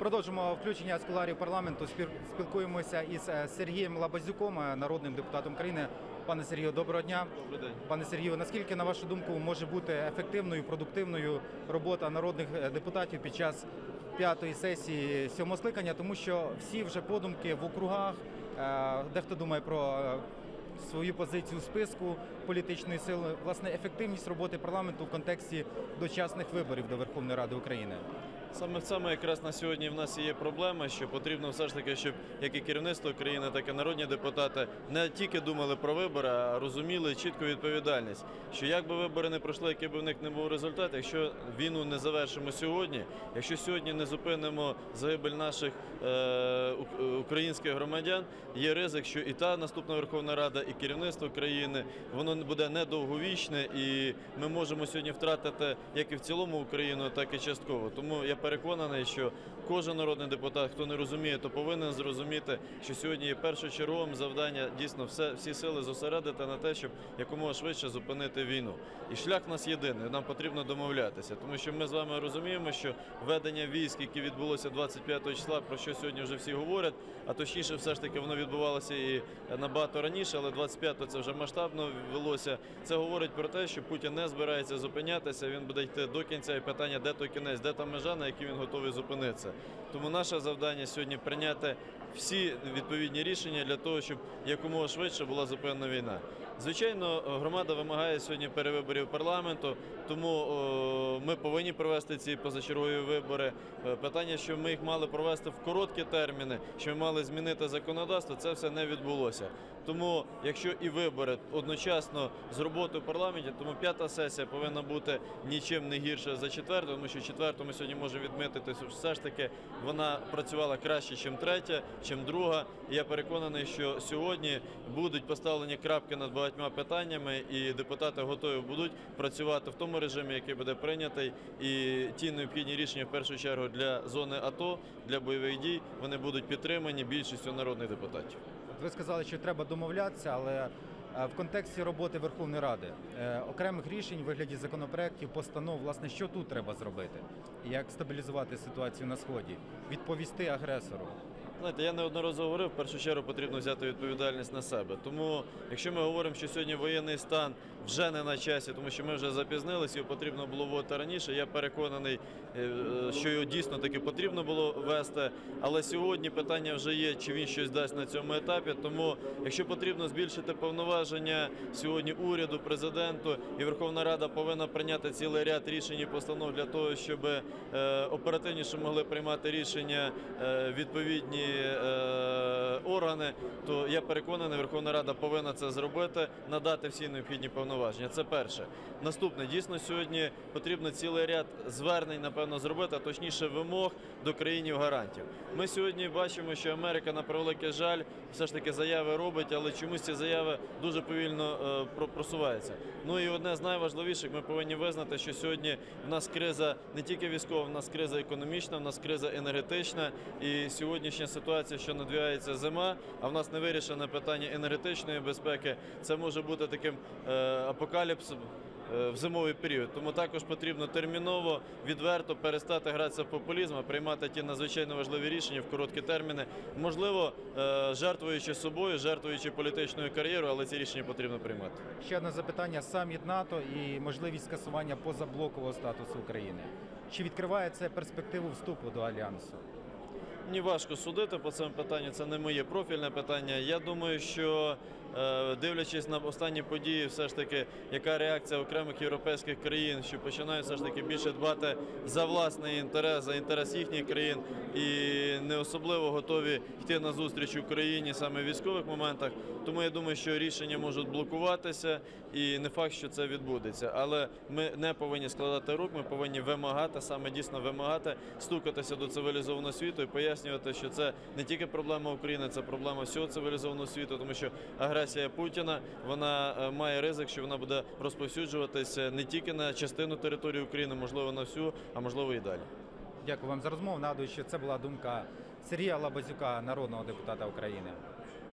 Продовжимо включення з парламенту. Спілкуємося із е, Сергієм Лабазюком, е, народним депутатом України. Пане Сергію, доброго дня. Добрий день. Пане Сергію, наскільки на вашу думку може бути ефективною, продуктивною робота народних е, депутатів під час п'ятої сесії сьомого скликання, тому що всі вже подумки в округах, дехто думає про свою позицію у списку політичної сили, власне, ефективність роботи парламенту в контексті дочасних виборів до Верховної Ради України. Саме в цьому якраз на сьогодні в нас є проблема, що потрібно все ж таки, щоб як і керівництво країни, так і народні депутати не тільки думали про вибори, а розуміли чітку відповідальність. Що як би вибори не пройшли, який би в них не був результат, якщо війну не завершимо сьогодні, якщо сьогодні не зупинимо загибель наших е, українських громадян, є ризик, що і та наступна Верховна Рада, і керівництво країни воно буде недовговічне, і ми можемо сьогодні втратити як і в цілому Україну, так і частково. Тому я переконаний, що кожен народний депутат, хто не розуміє, то повинен зрозуміти, що сьогодні є першочерговим завдання дійсно все всі сили зосередити на те, щоб якомога швидше зупинити війну. І шлях в нас єдиний. Нам потрібно домовлятися, тому що ми з вами розуміємо, що ведення військ, яке відбулося 25 числа, про що сьогодні вже всі говорять, а точніше, все ж таки воно відбувалося і набагато раніше, але 25-го це вже масштабно велося. Це говорить про те, що Путін не збирається зупинятися. Він буде йти до кінця. І питання, де той кінець, де та межа, на якій він готовий зупинитися. Тому наше завдання сьогодні прийняти всі відповідні рішення для того, щоб якомога швидше була зупинена війна. Звичайно, громада вимагає сьогодні перевиборів парламенту, тому ми повинні провести ці позачергові вибори. Е, Питання, що ми їх мали провести в короткі терміни, що ми мали змінити законодавство, це все не відбулося. Тому, якщо і вибори одночасно з роботою в парламенті, тому п'ята сесія повинна бути нічим не гірше за четверту, тому що четверту ми сьогодні можемо відмітити, що все ж таки вона працювала краще, ніж третя, ніж друга. Я переконаний, що сьогодні будуть поставлені крапки над багатьма питаннями, і депутати готові будуть працювати в тому режимі, який буде прийнятий, і ті необхідні рішення в першу чергу для зони АТО, для бойових дій, вони будуть підтримані більшістю народних депутатів. Ви сказали, що треба домовлятися, але е, в контексті роботи Верховної Ради е, окремих рішень вигляді законопроєктів, постанов, власне, що тут треба зробити? Як стабілізувати ситуацію на сході, відповісти агресору? Знаєте, я неодноразово говорив, в першу чергу потрібно взяти відповідальність на себе. Тому, якщо ми говоримо, що сьогодні воєнний стан вже не на часі, тому що ми вже запізнилися, його потрібно було вводити раніше. Я переконаний, е, що його дійсно таки потрібно було вести. Але сьогодні питання вже є, чи він щось дасть на цьому етапі. Тому, якщо потрібно збільшити повноваження сьогодні уряду, президенту і Верховна Рада повинна прийняти цілий ряд рішень і постанов для того, щоб е, оперативніше могли приймати рішення е, відповідні органи, то я переконаний, Верховна Рада повинна це зробити, надати всі необхідні повноваження. Це перше. Наступне дійсно сьогодні потрібно цілий ряд звернень, напевно, зробити, а точніше вимог до країнів гарантів. Ми сьогодні бачимо, що Америка на превеликий жаль все ж таки заяви робить, але чомусь ці заяви дуже повільно е, просуваються. Ну і одне з найважливіших, ми повинні визнати, що сьогодні в нас криза не тільки військова, в нас криза економічна, в нас криза енергетична. І сьогоднішня ситуація, що надвигається зима, а в нас не вирішене питання енергетичної безпеки, це може бути таким е, апокаліпсом. е, В зимовий період, тому також потрібно терміново, відверто перестати гратися в популізм, а приймати ті надзвичайно важливі рішення в короткі терміни. Можливо, е, жертвуючи собою, жертвуючи політичною кар'єрою, але ці рішення потрібно приймати. Ще одне запитання: саміт НАТО і можливість скасування позаблокового статусу України. Чи відкриває це перспективу вступу до альянсу? Мені важко судити по цьому питанню, це не моє профільне питання. Я думаю, що дивлячись на останні події, все ж таки, яка реакція окремих європейських країн, що починають все ж таки більше дбати за власний інтерес, за інтерес їхніх країн і не особливо готові йти на зустріч Україні саме в військових моментах. Тому я думаю, що рішення можуть блокуватися, і не факт, що це відбудеться. Але ми не повинні складати рук, ми повинні вимагати, саме дійсно вимагати, стукатися до цивілізованого світу і пояснювати, що це не тільки проблема України, це проблема всього цивілізованого світу, тому що агресія Путіна вона е, має ризик, що вона буде розповсюджуватися не тільки на частину території України, можливо, на всю, а можливо і далі. Дякую вам за розмову. Нагадую, що це була думка Сергія Лабазюка, народного депутата України.